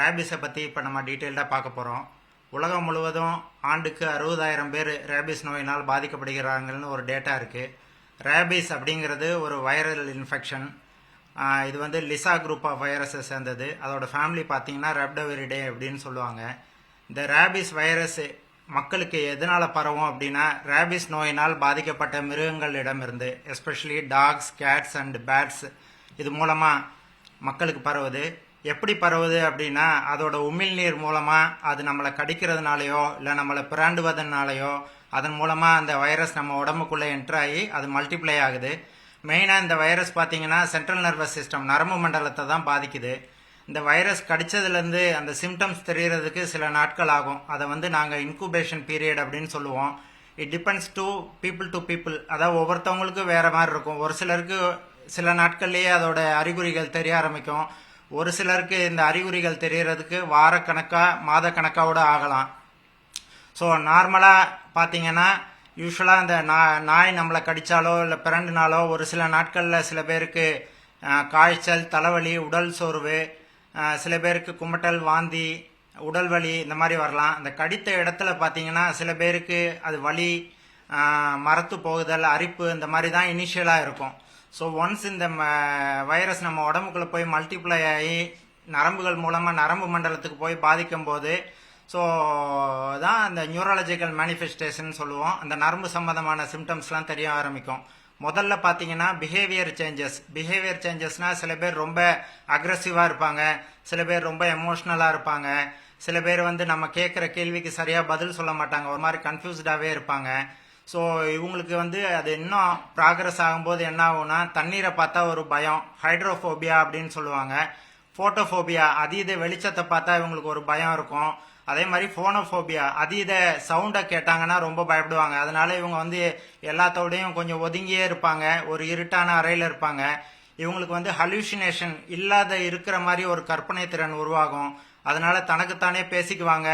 ரேபிஸை பற்றி இப்போ நம்ம டீட்டெயில்டாக பார்க்க போகிறோம் உலகம் முழுவதும் ஆண்டுக்கு அறுபதாயிரம் பேர் ரேபிஸ் நோயினால் பாதிக்கப்படுகிறாங்கன்னு ஒரு டேட்டா இருக்குது ரேபிஸ் அப்படிங்கிறது ஒரு வைரல் இன்ஃபெக்ஷன். இது வந்து லிசா குரூப் ஆஃப் வைரஸை சேர்ந்தது. அதோட ஃபேமிலி பார்த்தீங்கன்னா ரெப்டவரிடே அப்படின்னு சொல்லுவாங்க. இந்த ரேபிஸ் வைரஸ் மக்களுக்கு எதனால் பரவும் அப்படின்னா ரேபிஸ் நோயினால் பாதிக்கப்பட்ட மிருகங்களிடமிருந்து especially dogs cats and bats இது மூலமாக மக்களுக்கு பரவுது. எப்படி பரவுது அப்படின்னா அதோட உமிழ்நீர் மூலமாக அது நம்மளை கடிக்கிறதுனாலையோ இல்லை நம்மளை பிராண்டுவதனாலையோ அதன் மூலமாக அந்த வைரஸ் நம்ம உடம்புக்குள்ளே என்ட்ராகி அது மல்டிப்ளை ஆகுது. மெயினாக இந்த வைரஸ் பார்த்தீங்கன்னா சென்ட்ரல் நர்வஸ் சிஸ்டம் நரம்பு மண்டலத்தை தான் பாதிக்குது. இந்த வைரஸ் கடித்ததுலேருந்து அந்த சிம்டம்ஸ் தெரியறதுக்கு சில நாட்கள் ஆகும். அதை வந்து நாங்கள் இன்குபேஷன் பீரியட் அப்படின்னு சொல்லுவோம். It depends to people to people அதாவது ஒவ்வொருத்தவங்களுக்கும் வேறு மாதிரி இருக்கும். ஒரு சிலருக்கு சில நாட்கள்லேயே அதோட அறிகுறிகள் தெரிய ஆரம்பிக்கும். ஒரு சிலருக்கு இந்த அறிகுறிகள் தெரிகிறதுக்கு வாரக்கணக்காக மாதக்கணக்காவோட ஆகலாம். ஸோ நார்மலாக பார்த்தீங்கன்னா யூஸ்வலாக இந்த நா நாய் நம்மளை கடித்தாலோ இல்லை பிறண்டுனாலோ ஒரு சில நாட்களில் சில பேருக்கு காய்ச்சல் தலைவலி உடல் சோர்வு சில பேருக்கு குமட்டல் வாந்தி உடல் வலி இந்த மாதிரி வரலாம். இந்த கடித்த இடத்துல பார்த்தீங்கன்னா சில பேருக்கு அது வலி மரத்து போகுதல் அரிப்பு இந்த மாதிரி தான் இனிஷியலாக இருக்கும். ஸோ ஒன்ஸ் இந்த வைரஸ் நம்ம உடம்புக்குள்ளே போய் மல்டிப்ளை ஆகி நரம்புகள் மூலமாக நரம்பு மண்டலத்துக்கு போய் பாதிக்கும் போது ஸோ தான் அந்த நியூரலஜிக்கல் மேனிஃபெஸ்டேஷன் சொல்லுவோம். அந்த நரம்பு சம்மந்தமான சிம்டம்ஸ்லாம் தெரிய ஆரம்பிக்கும். முதல்ல பார்த்தீங்கன்னா பிஹேவியர் சேஞ்சஸ் பிஹேவியர் சேஞ்சஸ்னால் சில பேர் ரொம்ப அக்ரஸிவாக இருப்பாங்க. சில பேர் ரொம்ப எமோஷ்னலாக இருப்பாங்க. சில பேர் வந்து நம்ம கேட்குற கேள்விக்கு சரியாக பதில் சொல்ல மாட்டாங்க. ஒரு மாதிரி கன்ஃபியூஸ்டாகவே இருப்பாங்க. ஸோ இவங்களுக்கு வந்து அது இன்னும் ப்ராக்ரஸ் ஆகும்போது என்ன ஆகும்னா தண்ணீரை பார்த்தா ஒரு பயம் ஹைட்ரோஃபோபியா அப்படின்னு சொல்லுவாங்க. ஃபோட்டோஃபோபியா அதீத வெளிச்சத்தை பார்த்தா இவங்களுக்கு ஒரு பயம் இருக்கும். அதே மாதிரி ஃபோனோஃபோபியா அதீத சவுண்டை கேட்டாங்கன்னா ரொம்ப பயப்படுவாங்க. அதனால இவங்க வந்து எல்லாத்தோடையும் கொஞ்சம் ஒதுங்கியே இருப்பாங்க. ஒரு இருட்டான அறையில் இருப்பாங்க. இவங்களுக்கு வந்து ஹல்யூசினேஷன் இல்லாத இருக்கிற மாதிரி ஒரு கற்பனை திறன் உருவாகும். அதனால தனக்குத்தானே பேசிக்குவாங்க.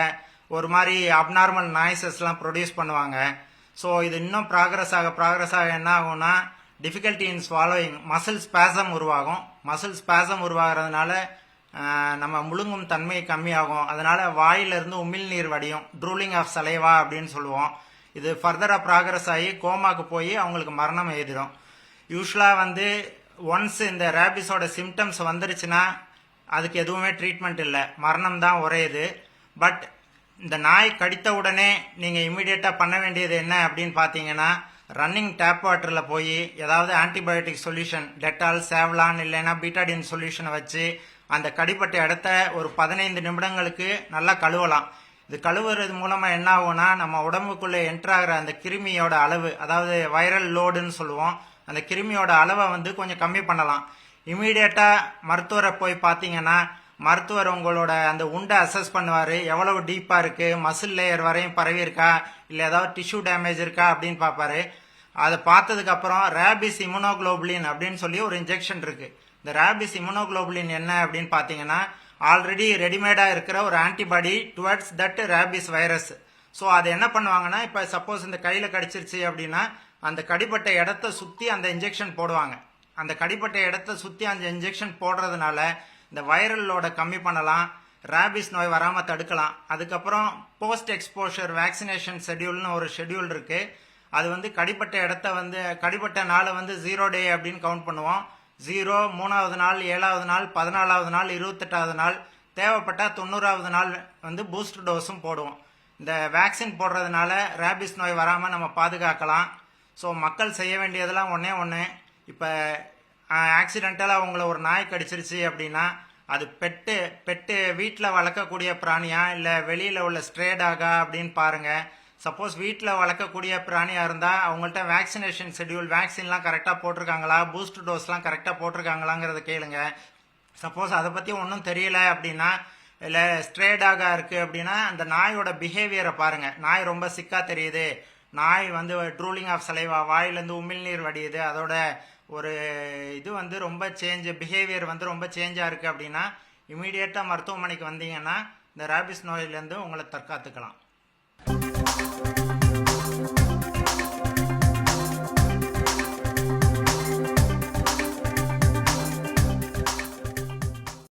ஒரு மாதிரி அப்நார்மல் நாய்ஸஸ்லாம் ப்ரொடியூஸ் பண்ணுவாங்க. ஸோ இது இன்னும் ப்ராக்ரஸ் ஆக ப்ராக்ரஸ் ஆக என்ன ஆகும்னா difficulty in swallowing muscle spasm உருவாகும். மசில் ஸ்பேசம் உருவாகிறதுனால நம்ம முழுங்கும் தன்மை கம்மியாகும். அதனால் வாயிலிருந்து உமிழ்நீர் வடியும். ட்ரூலிங் ஆஃப் சலைவா அப்படின்னு சொல்லுவோம். இது ஃபர்தராக ப்ராக்ரஸ் ஆகி கோமாக்கு போய் அவங்களுக்கு மரணம் எழுதிடும் யூஸ்வலாக வந்து ஒன்ஸ் இந்த ரேபிஸோட சிம்டம்ஸ் வந்துருச்சுன்னா அதுக்கு எதுவுமே ட்ரீட்மெண்ட் இல்லை. மரணம் தான் ஒரே இது பட் இந்த நாய் கடித்த உடனே நீங்கள் இம்மிடியேட்டாக பண்ண வேண்டியது என்ன அப்படின்னு பார்த்தீங்கன்னா ரன்னிங் டேப் வாட்டரில் போய் ஏதாவது ஆன்டிபயோட்டிக் சொல்யூஷன் டெட்டால் சேவ்லான் இல்லைன்னா பீட்டாடின் சொல்யூஷனை வச்சு அந்த கடிப்பட்ட இடத்த ஒரு பதினைந்து நிமிடங்களுக்கு நல்லா கழுவலாம். இது கழுவுறது மூலமாக என்ன ஆகும்னா நம்ம உடம்புக்குள்ளே என்ட்ராகிற அந்த கிருமியோட அளவு அதாவது வைரல் லோடுன்னு சொல்லுவோம் அந்த கிருமியோட அளவை வந்து கொஞ்சம் கம்மி பண்ணலாம். இமீடியட்டாக மருத்துவரை போய் பார்த்தீங்கன்னா மருத்துவர் உங்களோட அந்த உண்டை அசஸ் பண்ணுவார். எவ்வளவு டீப்பாக இருக்குது மசில் லேயர் வரையும் பரவி இருக்கா? இல்லை ஏதாவது டிஷ்யூ டேமேஜ் இருக்கா? அப்படின்னு பார்ப்பாரு. அதை பார்த்ததுக்கப்புறம் ரேபிஸ் இம்யூனோக்ளோபுலின் அப்படின்னு சொல்லி ஒரு இன்ஜெக்ஷன் இருக்குது இந்த ரேபிஸ் இம்யூனோக்ளோபுலின் என்ன அப்படின்னு பார்த்தீங்கன்னா ஆல்ரெடி ரெடிமேடாக இருக்கிற ஒரு antibody towards that rabies virus so அது என்ன பண்ணுவாங்கன்னா இப்போ சப்போஸ் இந்த கையில் கடிச்சிருச்சு அப்படின்னா அந்த கடிப்பட்ட இடத்த சுற்றி அந்த இன்ஜெக்ஷன் போடுவாங்க. அந்த கடிப்பட்ட இடத்த சுற்றி அந்த இன்ஜெக்ஷன் போடுறதுனால இந்த வைரலோட கம்மி பண்ணலாம் ரேபிஸ் நோய் வராமல் தடுக்கலாம். அதுக்கப்புறம் போஸ்ட் எக்ஸ்போஷர் வேக்சினேஷன் ஷெட்யூல்னு ஒரு ஷெட்யூல் இருக்குது அது வந்து கடிப்பட்ட இடத்த வந்து கடிப்பட்ட நாளை வந்து ஜீரோ டே அப்படின்னு கவுண்ட் பண்ணுவோம். ஜீரோ மூணாவது நாள் ஏழாவது நாள் பதினாலாவது நாள் இருபத்தெட்டாவது நாள் தேவைப்பட்டால் தொண்ணூறாவது நாள் வந்து பூஸ்டர் டோஸும் போடுவோம். இந்த வேக்சின் போடுறதுனால ரேபிஸ் நோய் வராமல் நம்ம பாதுகாக்கலாம். ஸோ மக்கள் செய்ய வேண்டியதெல்லாம் ஒன்றே ஒன்று இப்போ ஆக்சிடென்டலாக உங்களை ஒரு நாய் கடிச்சிருச்சு அப்படின்னா அது பெட்டு பெட்டு வீட்டில் வளர்க்கக்கூடிய பிராணியா? இல்லை வெளியில் உள்ள ஸ்ட்ரேடாகா அப்படின்னு பாருங்கள் சப்போஸ் வீட்டில் வளர்க்கக்கூடிய பிராணியாக இருந்தால் அவங்கள்ட்ட வேக்சினேஷன் ஷெட்யூல் வேக்சின்லாம் கரெக்டாக போட்டிருக்காங்களா? பூஸ்ட் டோஸ்லாம் கரெக்டாக போட்டிருக்காங்களாங்கிறத கேளுங்க. சப்போஸ் அதை பற்றி ஒன்றும் தெரியல அப்படின்னா இல்லை ஸ்ட்ரேடாக இருக்குது அப்படின்னா அந்த நாயோட பிஹேவியரை பாருங்கள் நாய் ரொம்ப சிக்காக தெரியுது. நாய் வந்து ட்ரூலிங் ஆஃப் சலைவா வாயிலேருந்து உமிழ்நீர் வடியுது. அதோட ஒரு இது வந்து ரொம்ப சேஞ்ச் பிஹேவியர் வந்து ரொம்ப சேஞ்சாக இருக்குது அப்படின்னா இமீடியட்டாக மருத்துவமனைக்கு வந்தீங்கன்னா இந்த ரேபிஸ் நோயிலேருந்து உங்களை தற்காத்துக்கலாம்.